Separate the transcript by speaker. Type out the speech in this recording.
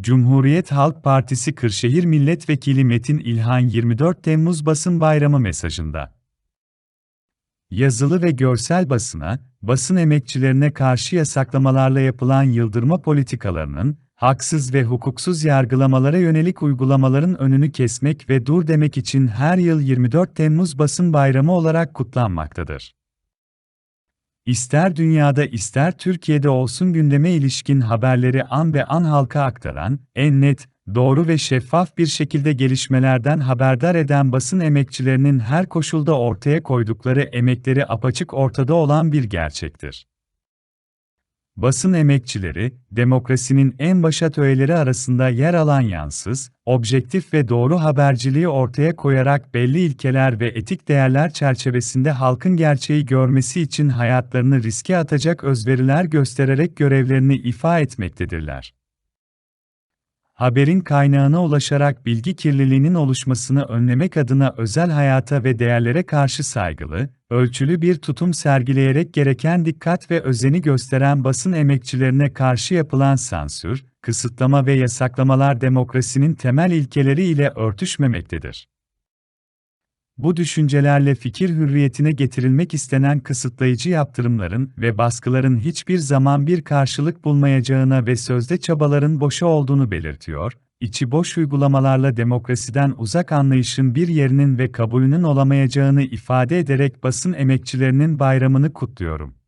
Speaker 1: Cumhuriyet Halk Partisi Kırşehir Milletvekili Metin İlhan 24 Temmuz Basın Bayramı mesajında yazılı ve görsel basına, basın emekçilerine karşı yasaklamalarla yapılan yıldırma politikalarının, haksız ve hukuksuz yargılamalara yönelik uygulamaların önünü kesmek ve dur demek için her yıl 24 Temmuz Basın Bayramı olarak kutlanmaktadır. İster dünyada ister Türkiye'de olsun gündeme ilişkin haberleri an be an halka aktaran, en net, doğru ve şeffaf bir şekilde gelişmelerden haberdar eden basın emekçilerinin her koşulda ortaya koydukları emekleri apaçık ortada olan bir gerçektir. Basın emekçileri, demokrasinin en başat öğeleri arasında yer alan yansız, objektif ve doğru haberciliği ortaya koyarak belli ilkeler ve etik değerler çerçevesinde halkın gerçeği görmesi için hayatlarını riske atacak özveriler göstererek görevlerini ifa etmektedirler. Haberin kaynağına ulaşarak bilgi kirliliğinin oluşmasını önlemek adına özel hayata ve değerlere karşı saygılı, ölçülü bir tutum sergileyerek gereken dikkat ve özeni gösteren basın emekçilerine karşı yapılan sansür, kısıtlama ve yasaklamalar demokrasinin temel ilkeleri ile örtüşmemektedir. Bu düşüncelerle fikir hürriyetine getirilmek istenen kısıtlayıcı yaptırımların ve baskıların hiçbir zaman bir karşılık bulmayacağına ve sözde çabaların boşa olduğunu belirtiyor, içi boş uygulamalarla demokrasiden uzak anlayışın bir yerinin ve kabulünün olamayacağını ifade ederek basın emekçilerinin bayramını kutluyorum.